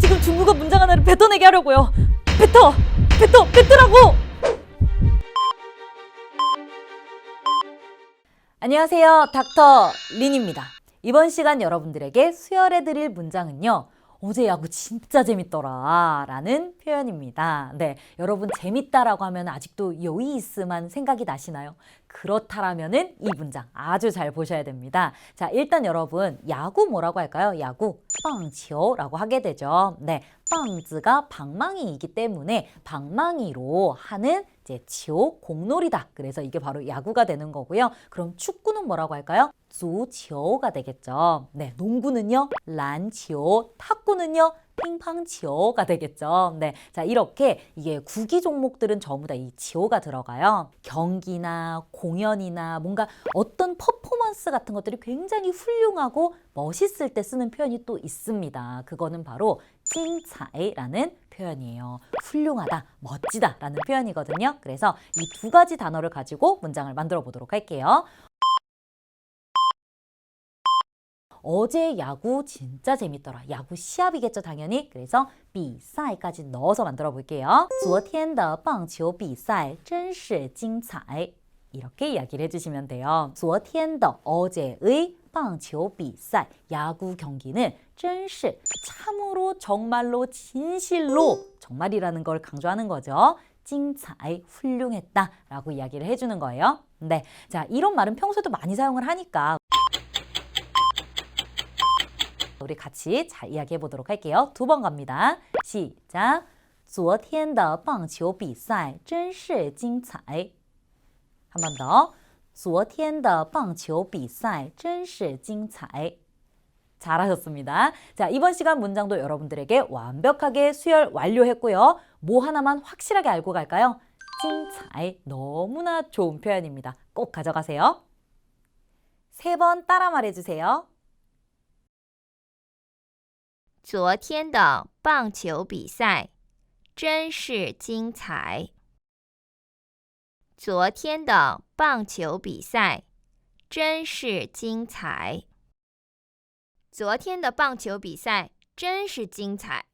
지금 중국어 문장 하나를 뱉어내게 하려고요. 뱉어, 뱉어, 뱉으라고. 안녕하세요, 닥터 린입니다. 이번 시간 여러분들에게 수혈해드릴 문장은요. 어제 야구 진짜 재밌더라 라는 표현입니다. 네, 여러분 재밌다라고 하면 아직도 요이스만 생각이 나시나요? 그렇다라면은 이 문장 아주 잘 보셔야 됩니다. 자, 일단 여러분 야구 뭐라고 할까요? 야구 빵치오라고 하게 되죠. 네, 빵즈가 방망이이기 때문에 방망이로 하는 이제 치오 공놀이다. 그래서 이게 바로 야구가 되는 거고요. 그럼 축구는 뭐라고 할까요? 주치오가 되겠죠. 네, 농구는요, 란치오, 탁구는요, 乒乓치오가 되겠죠. 네, 자 이렇게 이게 구기 종목들은 전부 다 이 치오가 들어가요. 경기나 공연이나 뭔가 어떤 퍼포먼스 같은 것들이 굉장히 훌륭하고 멋있을 때 쓰는 표현이 또 있습니다. 그거는 바로 찐차이라는 표현이에요. 훌륭하다, 멋지다라는 표현이거든요. 그래서 이 두 가지 단어를 가지고 문장을 만들어 보도록 할게요. 어제 야구 진짜 재밌더라. 야구 시합이겠죠, 당연히. 그래서 比赛까지 넣어서 만들어 볼게요. 昨天的棒球比赛真是精彩. 이렇게 이야기를 해주시면 돼요. 昨天的 어제의 棒球比赛 야구 경기는 真是 참으로 정말로 진실로 정말이라는 걸 강조하는 거죠. 精彩 훌륭했다라고 이야기를 해주는 거예요. 네, 자 이런 말은 평소에도 많이 사용을 하니까 우리 같이 잘 이야기해 보도록 할게요. 두 번 갑니다. 시작. 昨天的棒球比赛真是精彩. 한 번 더. 昨天的棒球比赛真是精彩. 잘하셨습니다. 자, 이번 시간 문장도 여러분들에게 완벽하게 수혈 완료했고요. 뭐 하나만 확실하게 알고 갈까요? 찡차이 너무나 좋은 표현입니다. 꼭 가져가세요. 세 번 따라 말해주세요. 昨天的棒球比赛真是精彩。昨天的棒球比赛真是精彩。昨天的棒球比赛真是精彩。